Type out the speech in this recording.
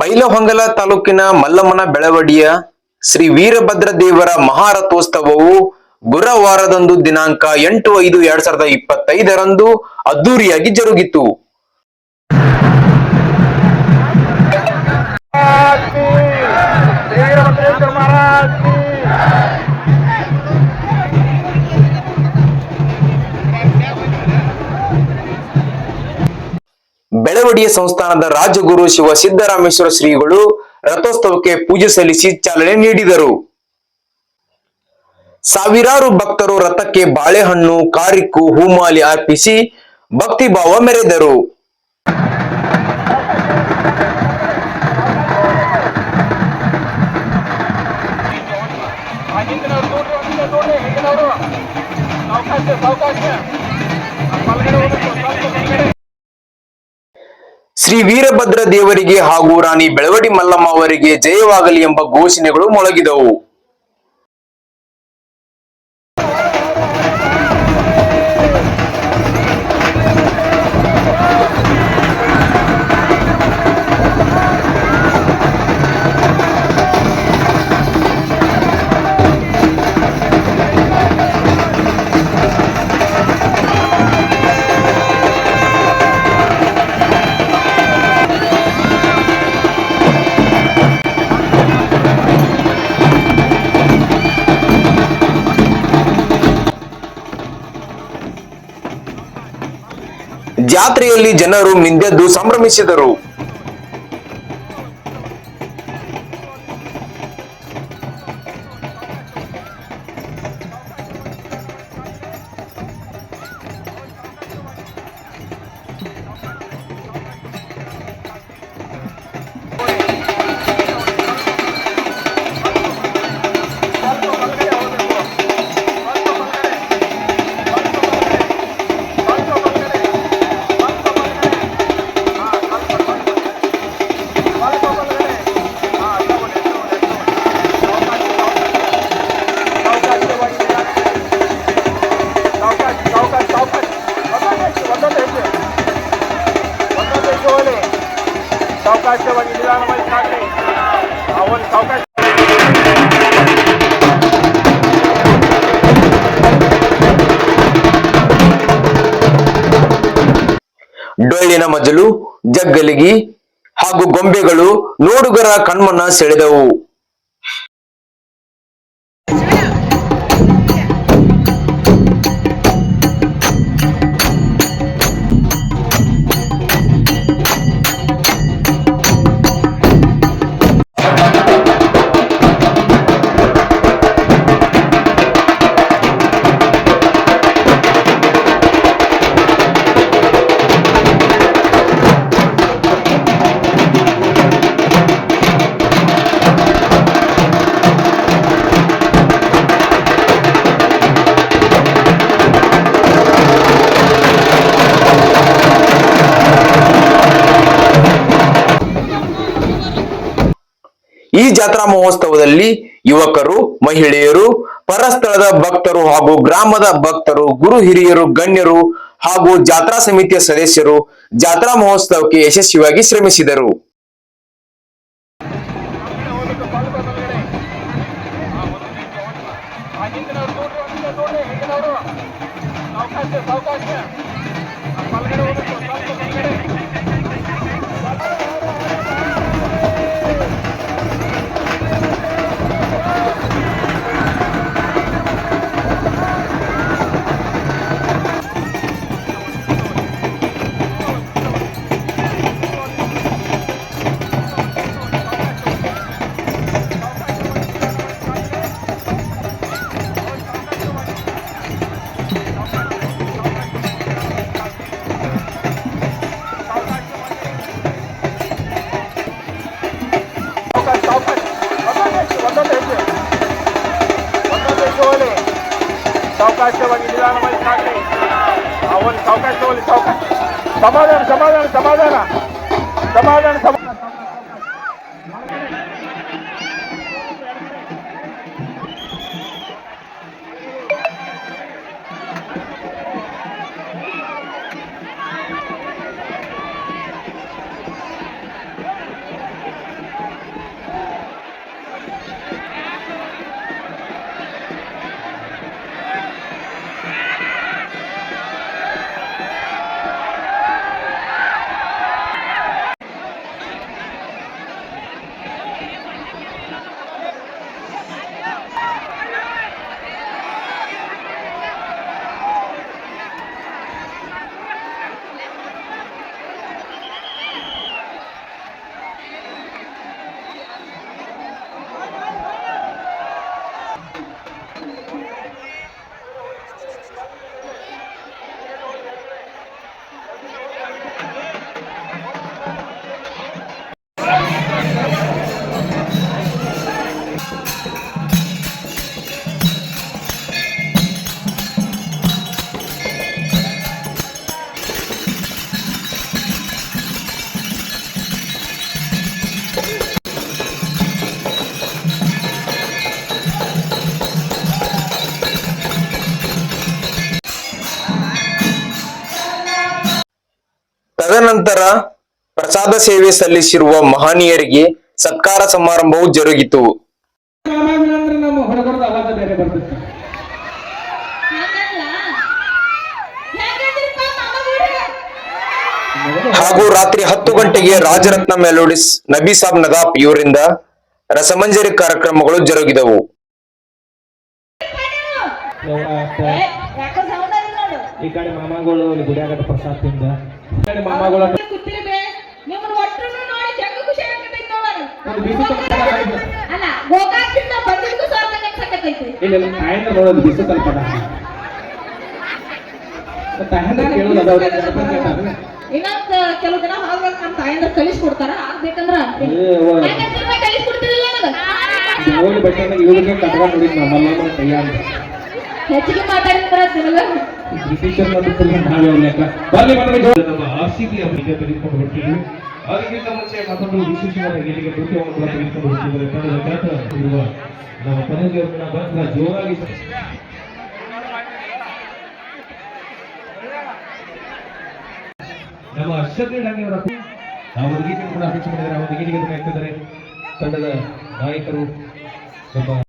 ಬೈಲಹೊಂಗಲ ತಾಲೂಕಿನ ಮಲ್ಲಮ್ಮನ ಬೆಳವಡಿಯ ಶ್ರೀ ವೀರಭದ್ರ ದೇವರ ಮಹಾರಥೋತ್ಸವವು ಗುರುವಾರದಂದು ದಿನಾಂಕ ಎಂಟು ಐದು ಎರಡ್ ಸಾವಿರದ ಇಪ್ಪತ್ತೈದರಂದು ಅದ್ದೂರಿಯಾಗಿ ಜರುಗಿತು. ಬೆಳವಡಿಯ ಸಂಸ್ಥಾನದ ರಾಜಗುರು ಶಿವ ಸಿದ್ದರಾಮೇಶ್ವರ ಶ್ರೀಗಳು ರಥೋತ್ಸವಕ್ಕೆ ಪೂಜೆ ಸಲ್ಲಿಸಿ ಚಾಲನೆ ನೀಡಿದರು. ಸಾವಿರಾರು ಭಕ್ತರು ರಥಕ್ಕೆ ಬಾಳೆಹಣ್ಣು, ಕಾರಿಕ್ಕು ಹೂಮಾಲಿ ಅರ್ಪಿಸಿ ಭಕ್ತಿಭಾವ ಮೆರೆದರು. ಸಾವಕಾಶ ಶ್ರೀ ವೀರಭದ್ರ ದೇವರಿಗೆ ಹಾಗೂ ರಾಣಿ ಬೆಳವಡಿ ಮಲ್ಲಮ್ಮ ಅವರಿಗೆ ಜಯವಾಗಲಿ ಎಂಬ ಘೋಷಣೆಗಳು ಮೊಳಗಿದವು. ಜಾತ್ರೆಯಲ್ಲಿ ಜನರು ಮಿಂದೆದ್ದು ಸಂಭ್ರಮಿಸಿದರು. ಡೊಳ್ಳಿನ ಮಜಲು ಜಗ್ಗಲಿಗಿ ಹಾಗೂ ಗೊಂಬೆಗಳು ನೋಡುಗರ ಕಣ್ಮನ ಸೆಳೆದವು. ಜಾತ್ರಾ ಮಹೋತ್ಸವದಲ್ಲಿ ಯುವಕರು, ಮಹಿಳೆಯರು, ಪರಸ್ಥಳದ ಭಕ್ತರು ಹಾಗೂ ಗ್ರಾಮದ ಭಕ್ತರು, ಗುರು ಹಿರಿಯರು, ಗಣ್ಯರು ಹಾಗೂ ಜಾತ್ರಾ ಸಮಿತಿಯ ಸದಸ್ಯರು ಜಾತ್ರಾ ಮಹೋತ್ಸವಕ್ಕೆ ಯಶಸ್ವಿಯಾಗಿ ಶ್ರಮಿಸಿದರು. ಹೋಗಲಿ ಸಾವಕಾಶವಾಗಿ ನಿಧಾನವಾಗಿ ಸಾಕಿ. ಅವನು ಸಾವಕಾಶ ಹೋಗಲಿ ಸಾವಕಾಶ ಸಮಾಧಾನ ಸಮಾಧಾನ ಸಮಾಧಾನ. ಸಮಾಧಾನ ಸಮಾಧಾನ ತದನಂತರ ಪ್ರಸಾದ ಸೇವೆ ಸಲ್ಲಿಸಿರುವ ಮಹನೀಯರಿಗೆ ಸತ್ಕಾರ ಸಮಾರಂಭವು ಜರುಗಿತು? ಹಾಗೂ ರಾತ್ರಿ ಹತ್ತು ಗಂಟೆಗೆ ರಾಜರತ್ನ ಮೆಲೋಡಿಸ್ ನಬಿ ಸಾಬ್ ನದಾಪ್ ಇವರಿಂದ ರಸಮಂಜರಿ ಕಾರ್ಯಕ್ರಮಗಳು ಜರುಗಿದವು. ಈ ಕಡೆ ಗುಡಿಯಾಗಟ್ಟ ಪ್ರಸಾದ್ ತಿಂದ ಇನ್ನೊಂದ್ ಕೆಲವು ದಿನ ಹೋಗ್ಬೇಕು ನಮ್ಮ ತಾಯಂದ್ರ ಕಲಿಸ್ಕೊಡ್ತಾರ ಆಗ್ಬೇಕಂದ್ರ ನನಗ? ಇವ್ರಿಗೆ ಕಟ್ಕೊಂಡು ನೋಡಿದ್ ನಾವು ಮಲ್ಲಮ್ಮ ಕೈಯ ಅಂತ ಹೆಚ್ಚಿಗೆ ನಾವೇ. ನಮ್ಮ ಅವರಿಗೆ ಮುಂಚೆ ಮತ್ತೊಂದು ವಿಶೇಷವಾದ ಗೆಲಿಗೆ ಕೂಡ ತೆಗೆದುಕೊಂಡು ಇರುವ ನಮ್ಮ ಜೋರಾಗಿ ನಮ್ಮ ಒಂದು ಗೀತೆ ಕೂಡ ಅಪೇಕ್ಷೆ ಮಾಡಿದ್ದಾರೆ ಆ ಒಂದು ಗೀತೆಗೆ ತಂಡದ ನಾಯಕರು, ಒಬ್ಬ